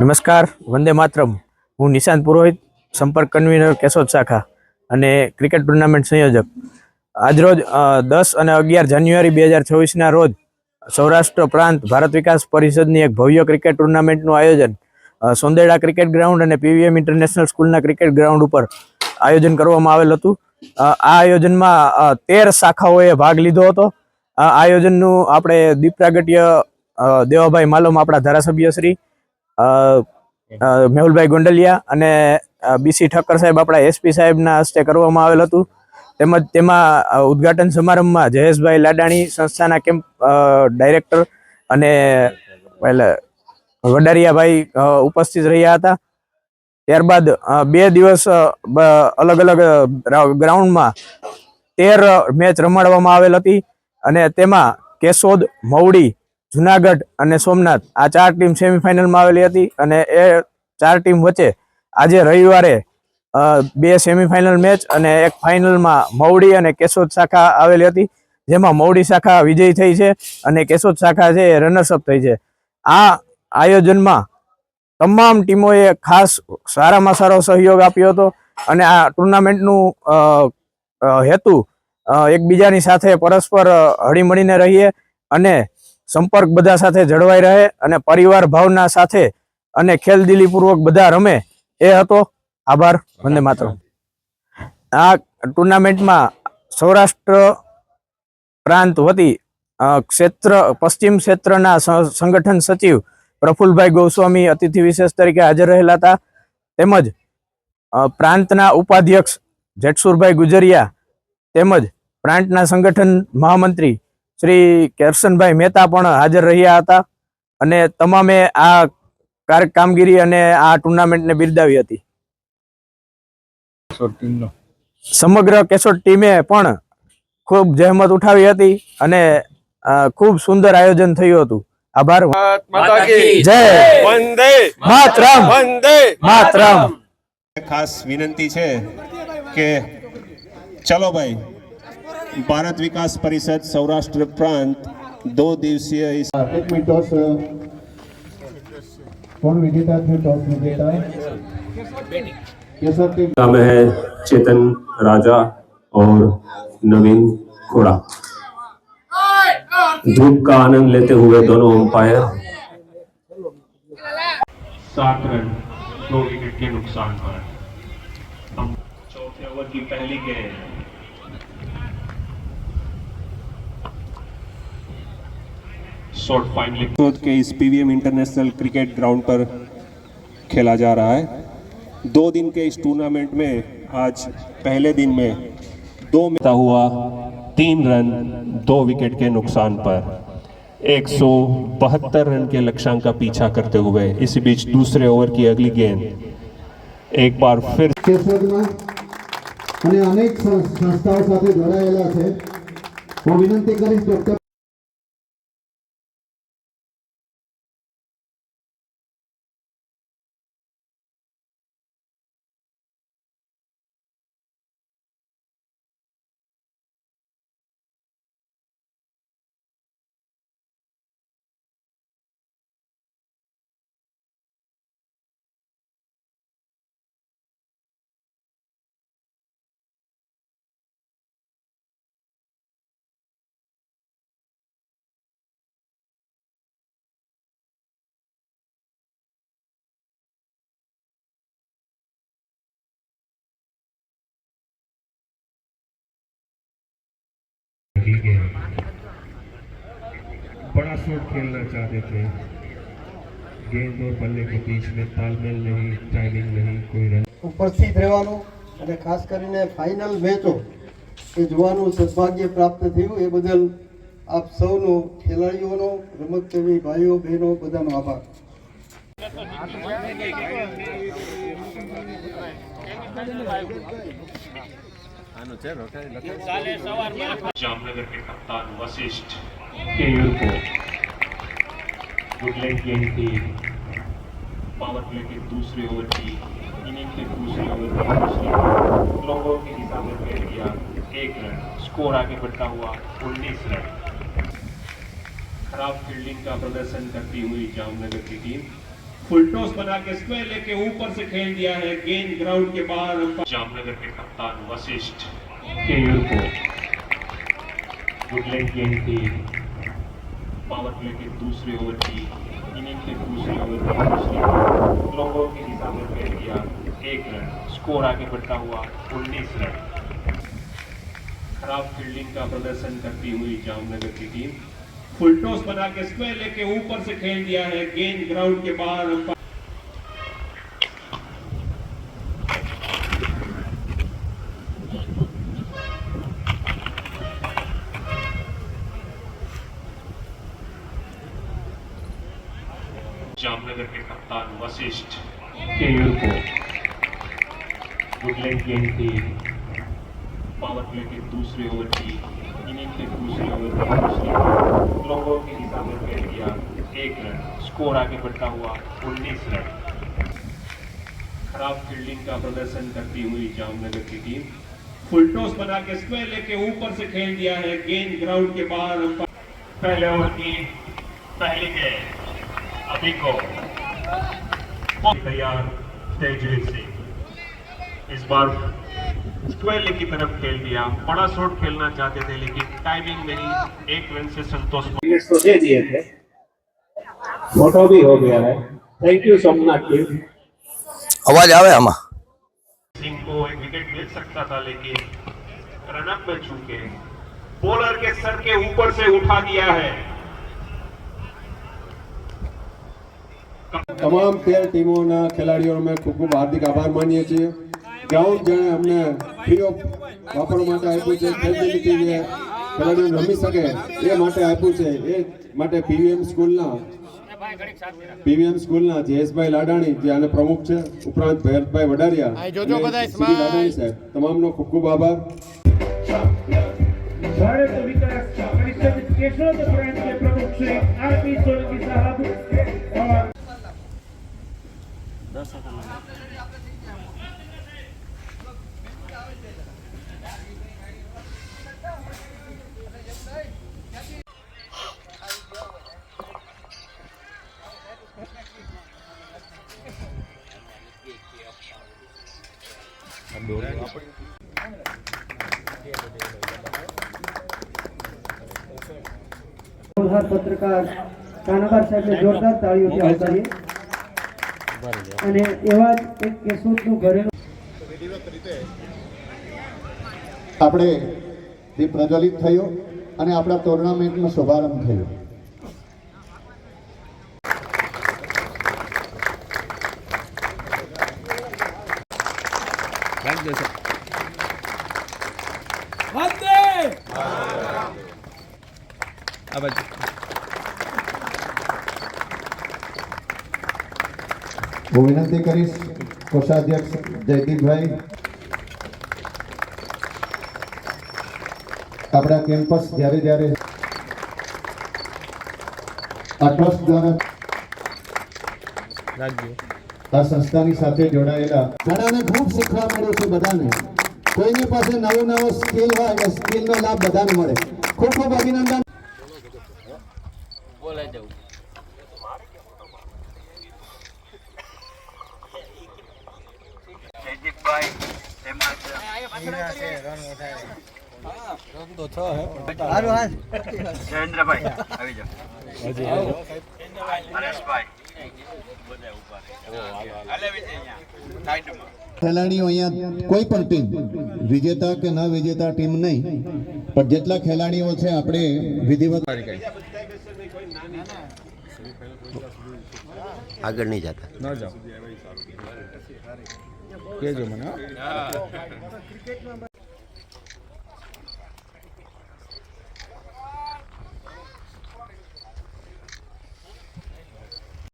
નમસ્કાર વંદે માતરમ. હું નિશાંત પુરોહિત સંપર્ક કન્વીનર કેશોદ શાખા અને ક્રિકેટ ટુર્નામેન્ટ સંયોજક. આજરોજ દસ અને અગિયાર જાન્યુઆરી બે હજાર ચોવીસના રોજ સૌરાષ્ટ્ર પ્રાંત ભારત વિકાસ પરિષદની એક ભવ્ય ક્રિકેટ ટુર્નામેન્ટનું આયોજન સોંદેડા ક્રિકેટ ગ્રાઉન્ડ અને પીવીએમ ઇન્ટરનેશનલ સ્કૂલના ક્રિકેટ ગ્રાઉન્ડ ઉપર આયોજન કરવામાં આવેલ હતું. આ આયોજનમાં તેર શાખાઓએ ભાગ લીધો હતો. આ આયોજનનું આપણે દીપ પ્રાગટ્ય દેવાભાઈ માલમ આપણા ધારાસભ્ય શ્રી અ, અ, મેહુલભાઈ ગોંડલિયા અને બીસી ઠક્કર સાહેબ આપણા એસપી સાહેબના હસ્તે કરવામાં આવેલ હતું. તેમજ તેમાં ઉદઘાટન સમારંભમાં જયેશભાઈ લાડાણી સંસ્થાના કેમ્પ ડાયરેક્ટર અને પેલા વડારિયાભાઈ ઉપસ્થિત રહ્યા હતા. ત્યારબાદ બે દિવસ અલગ અલગ ગ્રાઉન્ડમાં તેર મેચ રમાડવામાં આવેલ હતી. અને તેમાં કેશોદ, મવડી જુનાગઢ અને સોમનાથ આ ચાર ટીમ સેમિફાઇનલમાં આવેલી હતી અને એ ચાર ટીમ વચ્ચે આજે રવિવારે બે સેમિફાઇનલ મેચ અને એક ફાઇનલમાં મવડી અને કેશોદ શાખા આવેલી હતી, જેમાં મવડી શાખા વિજયી થઈ છે અને કેશોદ શાખા છે એ રનર્સઅપ થઈ છે. આ આયોજનમાં તમામ ટીમોએ ખાસ સારામાં સારો સહયોગ આપ્યો હતો અને આ ટુર્નામેન્ટનું હેતુ એકબીજાની સાથે પરસ્પર હળીમળીને રહીએ અને સંપર્ક બધા સાથે જળવાઈ રહે અને પરિવાર ભાવના સાથે અને ખેલદિલીપૂર્વક બધા રમે એ હતો. આભાર. વંદે માત્ર આ ટુર્નામેન્ટમાં સૌરાષ્ટ્ર પ્રાંત વતી ક્ષેત્ર, પશ્ચિમ ક્ષેત્રના સંગઠન સચિવ પ્રફુલભાઈ ગોસ્વામી અતિથિ વિશેષ તરીકે હાજર રહેલા હતા. તેમજ પ્રાંતના ઉપાધ્યક્ષ જેટસુરભાઈ ગુજરિયા તેમજ પ્રાંતના સંગઠન મહામંત્રી શ્રી કેરસનભાઈ મહેતા પણ હાજર રહ્યા હતા અને તમામે આ કામગીરી અને આ ટુર્નામેન્ટને બિરદાવી હતી. સમગ્ર કેશોદ ટીમે પણ ખૂબ જહેમત ઉઠાવી હતી અને ખૂબ સુંદર આયોજન થયું હતું. આભાર. જય. વંદે. માતરમ. વંદે. માતરમ. ખાસ વિનંતી છે કે ચલો ભાઈ ભારત વિકાસ પરિષદ સૌરાષ્ટ્ર પ્રાંત દો દિવસીય इस एक मिनट टॉस अ, कौन विजेता थे टॉस विजेता केसर टीम नाम है चेतन राजा और नवीन खोड़ा धूप का आनंद लेते हुए दोनों अंपायर सात रन दो विकेट के नुकसान पर हम चौथे ओवर की पहली गेंद शॉर्ट फाइनली केशोद के इस पीवीएम इंटरनेशनल क्रिकेट ग्राउंड पर खेला जा रहा है दो दिन के इस टूर्नामेंट में आज पहले दिन में दो में हुआ तीन रन दो विकेट के नुकसान पर एक रन के लक्ष्यांक का पीछा करते हुए इस बीच दूसरे ओवर की अगली गेंद एक बार फिर કેશોદમાં અને અનેક સં- સંસ્થાઓ સાથે જોડાયેલા છે હું વિનંતી કરીશ ડોક્ટર बड़ा शॉट खेलना चाहते थे गेंद और बल्ले के बीच में तालमेल नहीं टाइमिंग नहीं कोई रन ઉપસ્થિત રહેવાનું અને ખાસ કરીને ફાઇનલ મેચો એ જોવાનું સદભાગ્ય પ્રાપ્ત થયું એ બદલ આપ સૌનો ખેલાડીઓનો રમતપ્રેમી ભાઈઓ બહેનો બધાનો આભાર जामनगर के कप्तान वशिष्ठ केयूर को गुड लेग गेंद थी पावर प्ले के दूसरे ओवर की इनिंग के दूसरे ओवर की दूसरी लोगों के हिसाब से खेल किया एक रन स्कोर आगे बढ़ता हुआ उन्नीस रन खराब फील्डिंग का प्रदर्शन करती हुई जामनगर की टीम फुल टॉस बना के स्क्वायर लेके ऊपर से खेल दिया है। गेंद ग्राउंड के बाहर जामनगर के कप्तान वशिष्ठ। केयूर को गुडलैंड गेंद थी पावर प्ले के दूसरे ओवर की। इनिंग के दूसरे ओवर की। दूसरी लोगों के हिसाब में खेल दिया। एक रन। स्कोर आगे बढ़ता हुआ 19 रन। खराब फील्डिंग का प्रदर्शन करती हुई जामनगर की टीम फुल टॉस बना के स्क्वायर लेके ऊपर से खेल दिया है। गेंद ग्राउंड के बाहर जामनगर के कप्तान वशिष्ठ। केयूर को गुडलैंड गेंद थी पावर प्ले के दूसरे ओवर की। इनिंग के दूसरे ओवर की। दूसरी लोगों के हिसाब में खेल दिया एक रन स्कोर आगे बढ़ता हुआ 19 रन। खराब फील्डिंग का प्रदर्शन करती हुई जामनगर की टीम फुल टॉस बना के स्क्वायर लेके ऊपर से खेल दिया है। गेंद ग्राउंड के बाहर पहले ओवर की पहली गेंद अभी को। तैयार तेजवीर सिंह। इस बार स्क्वायर लेग की तरफ़ खेल दिया। बड़ा शॉट खेलना चाहते थे, लेकिन टाइमिंग में ही एक रन से संतोष। तो दे दिए थे। फोटो भी हो गया है थैंक यू सोमनाथ टीम અવાજ આવે આમાં सिंह को एक विकेट मिल सकता था लेकिन रनअप में चूके बॉलर के सर के ऊपर से उठा दिया है તમામ તેર ટીમોના ખેલાડીઓનો અમે ખૂબ ખૂબ હાર્દિક આભાર માનીએ છીએ ગ્રાઉન્ડ જેણે અમને ફ્રી ઓફ વાપરવા માટે આપ્યું છે ફેસિલિટી જે ખેલાડીઓ રમી શકે એ માટે આપ્યું છે એ માટે પીવીએમ સ્કૂલના પીવીએમ સ્કૂલના જયેશભાઈ લાડાણી જે આને પ્રમુખ છે ઉપરાંત ભૈરતભાઈ વડારિયા જોજો બધા લાડાણી સાહેબ. તમામનો ખૂબ ખૂબ આભાર. ભારત વિકાસ કાનાબાર સાહેબને જોરદાર તાળીઓથી આવકારીએ. અને એવા જ એક કેશોદનું ઘરેલું આપણે દીપ પ્રજ્વલિત થયો અને આપણા ટુર્નામેન્ટનો શુભારંભ થયો. આ બાજુ. હું વિનંતી કરીશ કોષાધ્યક્ષ જયદીપભાઈ આપણા કેમ્પસ જ્યારે જ્યારે આ ટ્રસ્ટ દ્વારા આ સંસ્થાની સાથે જોડાયેલા ઘણાને ખૂબ શીખવા મળ્યું છે બધાને. કોઈની પાસે નવો નવો સ્કિલ હોય એ સ્કિલનો લાભ બધાને મળે. ખૂબ ખૂબ અભિનંદન. ખેલાડીઓ અહીંયા કોઈ પણ ટીમ વિજેતા કે ન વિજેતા ટીમ નહીં, પણ જેટલા ખેલાડીઓ છે, આપણે વિધિવત આગળ નહીં જતા. ન જાઓ. કેજો મને હો.